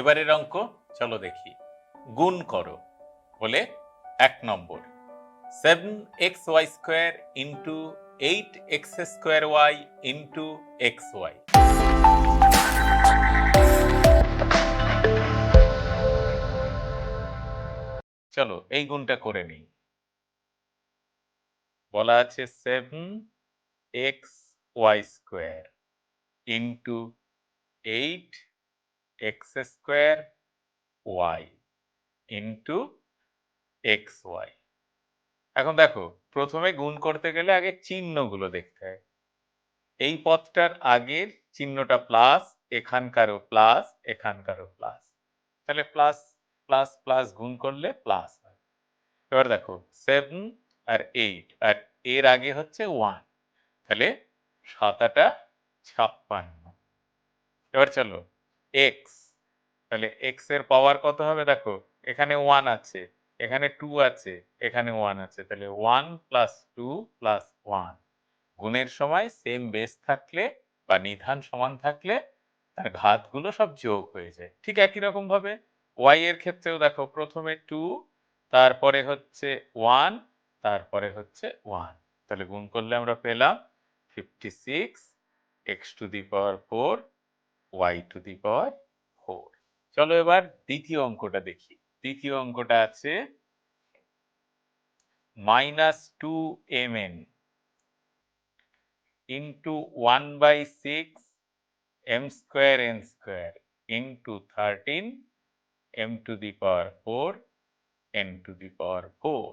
এবারের অঙ্ক, চলো দেখি। গুণ করো, বলে এক নম্বর। Seven x y square into eight x square y into x y চলো, এই গুণটা করে নিই। বলা আছে seven x y square into eight x square y into x y. এখন দেখো, প্রথমে গুণ করতে গেলে আগে চিহ্নগুলো দেখতে হয়। এই পথটার আগের চিহ্নটা প্লাস, এখানকারও প্লাস এখানকারও প্লাস। তাহলে প্লাস প্লাস প্লাস গুণ করলে প্লাস হয়। এবার দেখো, সেভেন আর এইট, আর এর আগে হচ্ছে ওয়ান। তাহলে সাতাটা ছাপ্পান্ন। এবার চলো এক্স তাহলে এক্সের পাওয়ার কত হবে দেখো? এখানে ওয়ান আছে, এখানে টু আছে, এখানে ওয়ান আছে। তাহলে one plus two plus one গুণের সময় সেম বেস থাকলে বা নিধান সমান থাকলে তার ঘাতগুলো সব যোগ হয়ে যায়। ঠিক একই রকম ভাবে ওয়াই এর ক্ষেত্রেও দেখো, প্রথমে টু তারপরে হচ্ছে ওয়ান তারপরে হচ্ছে ওয়ান তাহলে গুণ করলে আমরা পেলাম fifty six x to the power four y to the power four চলো এবার দ্বিতীয় অঙ্কটা দেখি। দ্বিতীয় অঙ্কটা আছে minus two m n into one by six m square n square into thirteen m to the power four n to the power four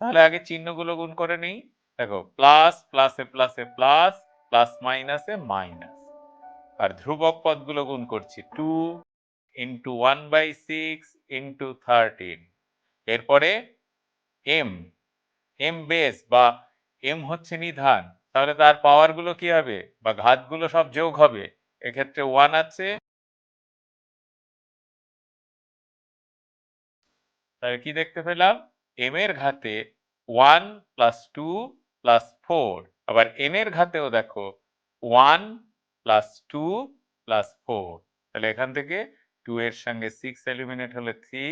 তাহলে আগে চিহ্নগুলো গুণ করে নেই। দেখো প্লাস প্লাসে প্লাসে প্লাস প্লাস মাইনাসে মাইনাস আর ধ্রুবক পদগুলো গুণ করছি two into one by six into thirteen এরপরে এম এম বেস বা এম হচ্ছে নিধান, তাহলে তার পাওয়ারগুলো কি হবে? বা ঘাতগুলো সব যোগ হবে। এক্ষেত্রে ওয়ান আছে। তাহলে কি দেখতে পেলাম? এম এর ঘাতে one plus two plus four আবার এন এর ঘাতেও দেখো one plus two plus four তাহলে এখান থেকে টু এর সঙ্গে সিক্স এলিমিনেট হলে থ্রি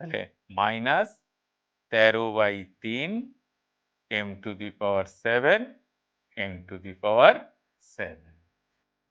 তাহলে মাইনাস তেরো বাই তিন m to the power seven m to the power seven